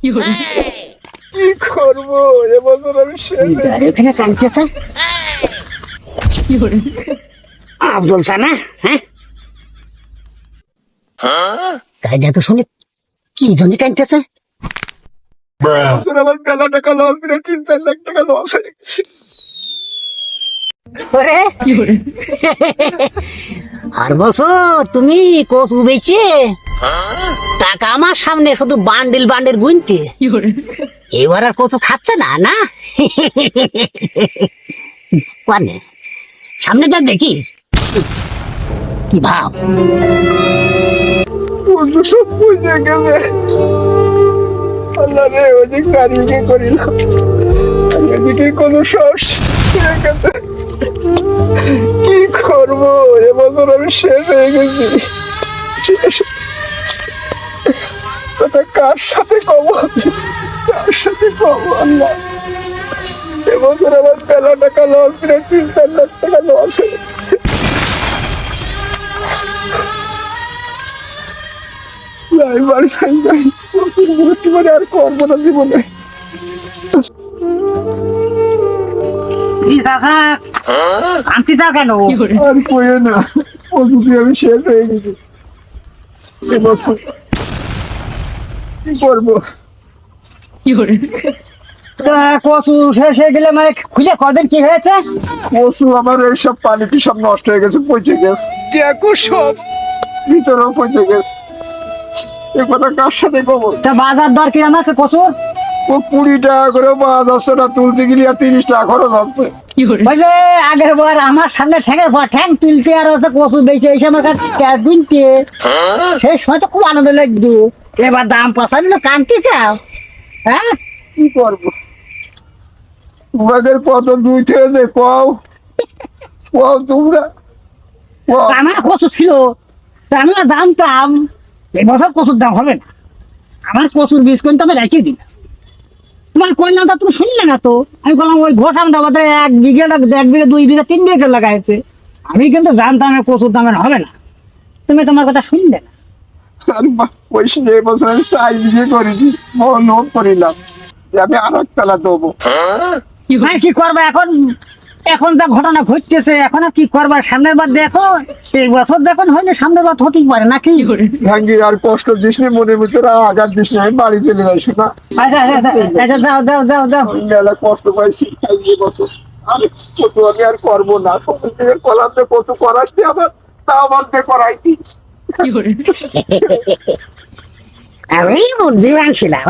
কি করব? এবছর আমি এখানে কাঁদতেছে আব্দুল সানা হ্যাঁ? তাই দেখো শুনে কি জন্য কাঁদতেছে বছর আমার মেলা টাকা লস করে তিন চার লাখ টাকা লস হয়ে গেছে। ওরে? আর বছর তুমি কচু বেচে টাকা আমার সামনে শুধু বান্ডিল বান্ডিল গুনতে। এবার আর কচু খাচ্ছে না না? মানে সামনে যা দেখি। কি ভাব? সব বুঝে গেছে। আল্লাহ রে ওদিক দাঁড়িয়ে করিলাম। এদিকে কোনো সাহস কি করব? এবছর আমি শেষ হয়ে গেছি। শেষ। ওটা কার সাথে কব কার সাথে কব আল্লাহ? এবছর আমার মেলা টাকা লস করে তিন চার লাখ টাকা লস আর করব না। জীবনে আনতে যাও কেন? আর কয়ে না ও যদি আমি শেষ হয়ে গেছি। এবছর কি করব? কচু শেষ হয়ে গেলে মানে খুলে কদিন কি হয়েছে? পশু আমার এইসব পানিটি সব নষ্ট হয়ে গেছে পচে গেছে। দেখো সব। ভিতরেও পচে গেছে। এ কথা কার সাথে কব? তা বাজার দর কিরম আছে কচুর? ও কুড়ি টাকা করে তুলতে গেলে আর তিরিশ টাকা খরচ আগের বার আমার সামনে ঠ্যাঙের পর ঠ্যাং তুলতে আর হচ্ছে কচু বেঁচে এই সময় সেই সময় তো খুব আনন্দ লাগতো। এবার দাম পছন্দ না কানতে চাও হ্যাঁ? কি করব? তোমাদের কত দুই থেকে কও? কও তোমরা। আমার কচু ছিল আমিও জানতাম এই বছর কচুর দাম হবে না। আমার কচুর বীজ কিন্তু আমি রেখে দিলাম। তোমার কইলাম তা তুমি শুনলে না তো? আমি বললাম ওই ঘোষাম দাবাতে এক বিঘে এক বিঘে দুই বিঘে তিন বিঘে লাগাইছে। আমি কিন্তু জানতাম কচুর দামের হবে না। তুমি তোমার কথা শুনলে না। ওই বছর আমি চার বিঘে করেছি বড় নোট করিলাম যে আমি আর এক তালা দেবো। কি করবা এখন? এখন যা ঘটনা ঘটতেছে এখন আর কি করবা? সামনের বার দেখো এই বছর যখন হয়নি সামনের বার হতেই পারে নাকি? ভাঙ্গির আর কষ্ট দিস নি মনের ভিতরে আর আঘাত দিস আমি বাড়ি চলে যাই শোনা আচ্ছা দাও দাও দাও দাও মেলা কষ্ট পাইছি বছর। আরে কত আমি আর করব না কত কলাতে কত করাচ্ছি আবার তা আবার দিয়ে করাইছি। আমি বুদ্ধিমান ছিলাম